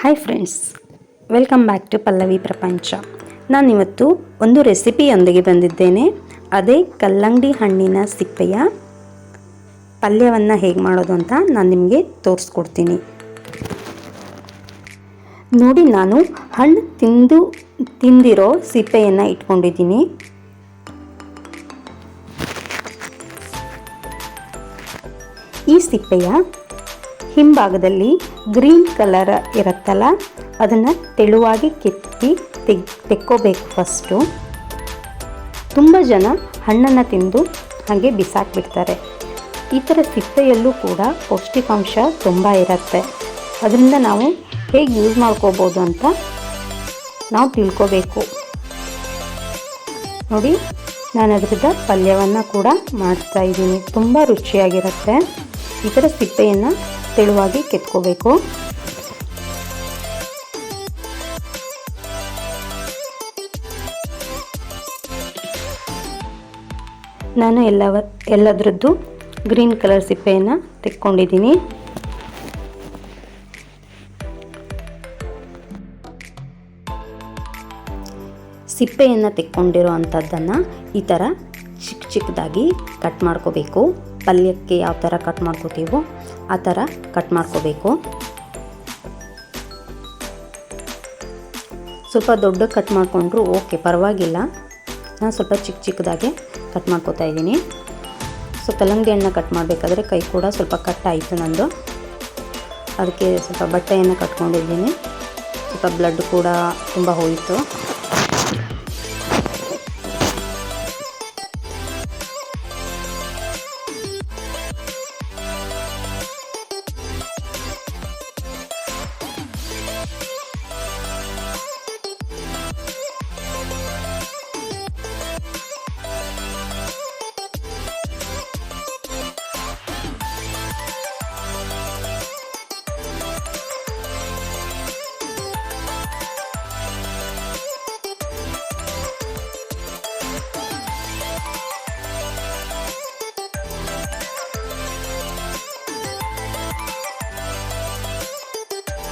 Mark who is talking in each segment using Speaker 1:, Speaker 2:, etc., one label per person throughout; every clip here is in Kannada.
Speaker 1: Hi friends welcome back to Pallavi Prapancha ನಾನಿವತ್ತು ಒಂದು ರೆಸಿಪಿಯೊಂದಿಗೆ ಬಂದಿದ್ದೇನೆ. ಅದೇ ಕಲ್ಲಂಗಡಿ ಹಣ್ಣಿನ ಸಿಪ್ಪೆಯ ಪಲ್ಯವನ್ನು ಹೇಗೆ ಮಾಡೋದು ಅಂತ ನಾನು ನಿಮಗೆ ತೋರಿಸ್ಕೊಡ್ತೀನಿ. ನೋಡಿ, ನಾನು ಹಣ್ಣು ತಿಂದು, ತಿಂದಿರೋ ಸಿಪ್ಪೆಯನ್ನು ಇಟ್ಕೊಂಡಿದ್ದೀನಿ. ಈ ಸಿಪ್ಪೆಯ ಹಿಂಭಾಗದಲ್ಲಿ ಗ್ರೀನ್ ಕಲರ್ ಇರುತ್ತಲ್ಲ, ಅದನ್ನು ತೆಳುವಾಗಿ ಕೆತ್ತಿ ತೆಗ್, ತೆಕ್ಕೋಬೇಕು ಫಸ್ಟು ತುಂಬ ಜನ ಹಣ್ಣನ್ನು ತಿಂದು ಹಾಗೆ ಬಿಸಾಕ್ಬಿಡ್ತಾರೆ. ಈ ಥರ ಸಿಪ್ಪೆಯಲ್ಲೂ ಕೂಡ ಪೌಷ್ಟಿಕಾಂಶ ತುಂಬ ಇರುತ್ತೆ. ಅದರಿಂದ ನಾವು ಹೇಗೆ ಯೂಸ್ ಮಾಡ್ಕೋಬೋದು ಅಂತ ನಾವು ತಿಳ್ಕೋಬೇಕು. ನೋಡಿ, ನಾನು ಅದರಿಂದ ಪಲ್ಯವನ್ನು ಕೂಡ ಮಾಡ್ತಾ ಇದ್ದೀನಿ. ತುಂಬ ರುಚಿಯಾಗಿರುತ್ತೆ. ಈ ಥರ ಸಿಪ್ಪೆಯನ್ನು ತೆಳುವಾಗಿ ಕೆತ್ಕೋಬೇಕು. ನಾನು ಎಲ್ಲವ, ಎಲ್ಲದರದ್ದು ಗ್ರೀನ್ ಕಲರ್ ಸಿಪ್ಪೆಯನ್ನು ತೆಕ್ಕೊಂಡಿದ್ದೀನಿ. ಸಿಪ್ಪೆಯನ್ನು ತೆಕ್ಕೊಂಡಿರೋ ಅಂಥದ್ದನ್ನು ಈ ಥರ ಚಿಕ್ಕ ಚಿಕ್ಕದಾಗಿ ಕಟ್ ಮಾಡ್ಕೋಬೇಕು. ಪಲ್ಯಕ್ಕೆ ಯಾವ ಥರ ಕಟ್ ಮಾಡ್ಕೋತೀವೋ ಆ ಥರ ಕಟ್ ಮಾಡ್ಕೋಬೇಕು. ಸ್ವಲ್ಪ ದೊಡ್ಡ ಕಟ್ ಮಾಡಿಕೊಂಡ್ರು ಓಕೆ, ಪರವಾಗಿಲ್ಲ. ನಾನು ಸ್ವಲ್ಪ ಚಿಕ್ಕ ಚಿಕ್ಕದಾಗೆ ಕಟ್ ಮಾಡ್ಕೋತಾ ಇದ್ದೀನಿ. ಸೊ ಕಲ್ಲಂಗಡಿ ಹಣ್ಣು ಕಟ್ ಮಾಡಬೇಕಾದ್ರೆ ಕೈ ಕೂಡ ಸ್ವಲ್ಪ ಕಟ್ ಆಯಿತು ನಂದು. ಅದಕ್ಕೆ ಸ್ವಲ್ಪ ಬಟ್ಟೆಯನ್ನು ಕಟ್ಕೊಂಡಿದ್ದೀನಿ. ಸ್ವಲ್ಪ ಬ್ಲಡ್ ಕೂಡ ತುಂಬ ಹೋಯಿತು.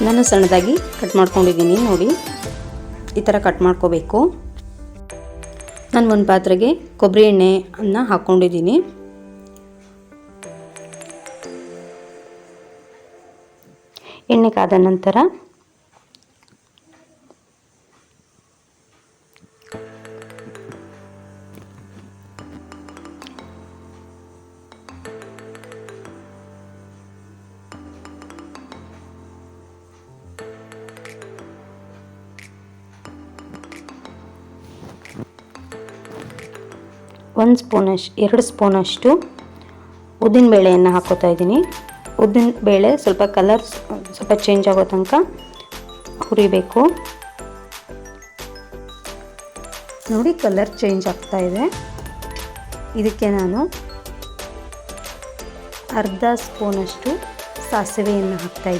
Speaker 1: ನಾನು ಸಣ್ಣದಾಗಿ ಕಟ್ ಮಾಡ್ಕೊಂಡಿದ್ದೀನಿ, ನೋಡಿ. ಈ ಥರ ಕಟ್ ಮಾಡ್ಕೋಬೇಕು. ನಾನು ಒಂದು ಪಾತ್ರೆಗೆ ಕೊಬ್ಬರಿ ಎಣ್ಣೆಯನ್ನು ಹಾಕ್ಕೊಂಡಿದ್ದೀನಿ ಎಣ್ಣೆ ಕಾದ ನಂತರ ಒಂದು ಸ್ಪೂನಷ್ಟು ಎರಡು ಸ್ಪೂನಷ್ಟು ಉದ್ದಿನಬೇಳೆಯನ್ನು ಹಾಕೋತಾ ಇದ್ದೀನಿ. ಉದ್ದಿನ ಬೇಳೆ ಸ್ವಲ್ಪ ಕಲರ್ ಸ್ವಲ್ಪ ಚೇಂಜ್ ಆಗೋ ತನಕ ಹುರಿಬೇಕು. ನೋಡಿ ಕಲರ್ ಚೇಂಜ್ ಆಗ್ತಾ ಇದೆ. ಇದಕ್ಕೆ ನಾನು ಅರ್ಧ ಸ್ಪೂನಷ್ಟು ಸಾಸಿವೆಯನ್ನು ಹಾಕ್ತಾ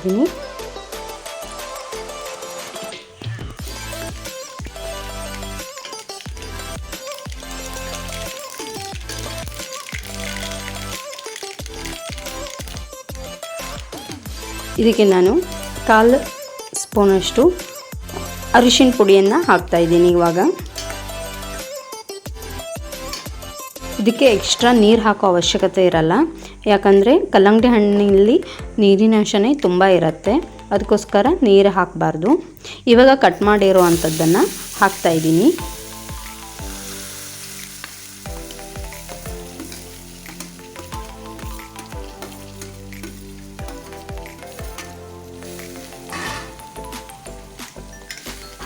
Speaker 1: ಇದಕ್ಕೆ ನಾನು ಕಾಲು ಸ್ಪೂನಷ್ಟು ಅರಿಶಿನ ಪುಡಿಯನ್ನು ಹಾಕ್ತಾ ಇದ್ದೀನಿ ಇವಾಗ. ಇದಕ್ಕೆ ಎಕ್ಸ್ಟ್ರಾ ನೀರು ಹಾಕೋ ಅವಶ್ಯಕತೆ ಇರಲ್ಲ. ಯಾಕಂದರೆ ಕಲ್ಲಂಗಡಿ ಹಣ್ಣಿನಲ್ಲಿ ನೀರಿನ ಅಂಶನೇ ತುಂಬ ಇರುತ್ತೆ. ಅದಕ್ಕೋಸ್ಕರ ನೀರು ಹಾಕಬಾರ್ದು. ಇವಾಗ ಕಟ್ ಮಾಡಿರೋ ಅಂಥದ್ದನ್ನು ಹಾಕ್ತಾ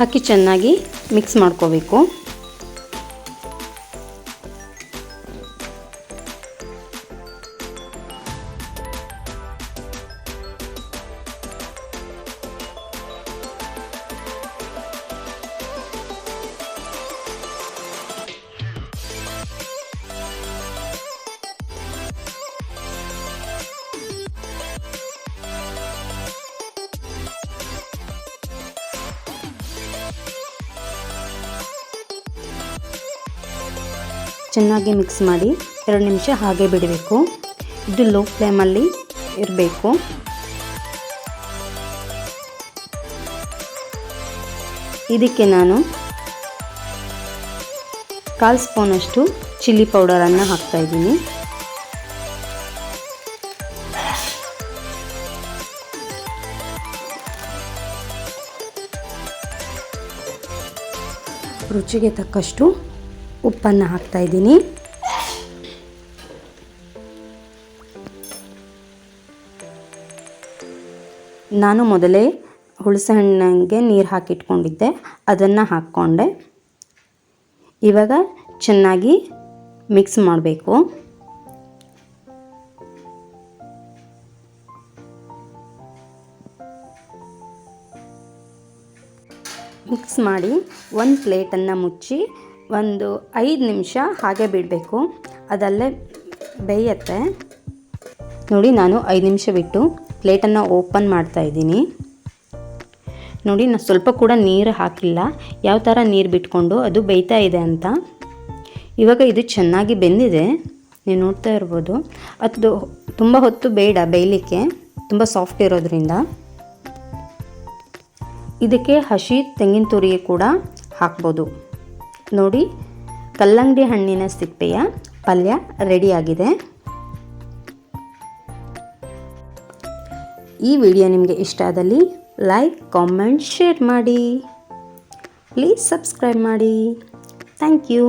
Speaker 1: ಹಾಕಿ ಚೆನ್ನಾಗಿ ಮಿಕ್ಸ್ ಮಾಡ್ಕೋಬೇಕು. ಚೆನ್ನಾಗಿ ಮಿಕ್ಸ್ ಮಾಡಿ ಎರಡು ನಿಮಿಷ ಹಾಗೆ ಬಿಡಬೇಕು. ಇದು ಲೋ ಫ್ಲೇಮಲ್ಲಿ ಇರಬೇಕು. ಇದಕ್ಕೆ ನಾನು ಕಾಲು ಸ್ಪೂನಷ್ಟು ಚಿಲ್ಲಿ ಪೌಡರನ್ನು ಹಾಕ್ತಾಯಿದ್ದೀನಿ ರುಚಿಗೆ ತಕ್ಕಷ್ಟು ಉಪ್ಪನ್ನು ಹಾಕ್ತಾಯಿದ್ದೀನಿ ನಾನು ಮೊದಲೇ ಹುಣಸೆ ಹಣ್ಣಿಗೆ ನೀರು ಹಾಕಿಟ್ಕೊಂಡಿದ್ದೆ, ಅದನ್ನು ಹಾಕ್ಕೊಂಡೆ. ಇವಾಗ ಚೆನ್ನಾಗಿ ಮಿಕ್ಸ್ ಮಾಡಬೇಕು. ಮಿಕ್ಸ್ ಮಾಡಿ ಒಂದು ಪ್ಲೇಟನ್ನು ಮುಚ್ಚಿ ಒಂದು ಐದು ನಿಮಿಷ ಹಾಗೆ ಬಿಡಬೇಕು. ಅದಲ್ಲೇ ಬೇಯತ್ತೆ. ನೋಡಿ, ನಾನು ಐದು ನಿಮಿಷ ಬಿಟ್ಟು ಪ್ಲೇಟನ್ನು ಓಪನ್ ಮಾಡ್ತಾ ಇದ್ದೀನಿ. ನೋಡಿ ನಾನು ಸ್ವಲ್ಪ ಕೂಡ ನೀರು ಹಾಕಿಲ್ಲ. ಯಾವ ಥರ ನೀರು ಬಿಟ್ಕೊಂಡು ಅದು ಬೇಯ್ತಾ ಇದೆ ಅಂತ. ಇವಾಗ ಇದು ಚೆನ್ನಾಗಿ ಬೆಂದಿದೆ. ನೀವು ನೋಡ್ತಾ ಇರ್ಬೋದು. ಅದು ತುಂಬ ಹೊತ್ತು ಬೇಡ ಬೇಯಲಿಕ್ಕೆ. ತುಂಬ ಸಾಫ್ಟ್ ಇರೋದ್ರಿಂದ. ಇದಕ್ಕೆ ಹಸಿ ತೆಂಗಿನ ತುರಿ ಕೂಡ ಹಾಕ್ಬೋದು. ನೋಡಿ, ಕಲ್ಲಂಗಡಿ ಹಣ್ಣಿನ ಸಿಪ್ಪೆಯ ಪಲ್ಯ ರೆಡಿಯಾಗಿದೆ. ಈ ವಿಡಿಯೋ ನಿಮಗೆ ಇಷ್ಟ ಆದಲ್ಲಿ ಲೈಕ್, ಕಾಮೆಂಟ್, ಶೇರ್ ಮಾಡಿ. ಪ್ಲೀಸ್ ಸಬ್ಸ್ಕ್ರೈಬ್ ಮಾಡಿ. Thank you.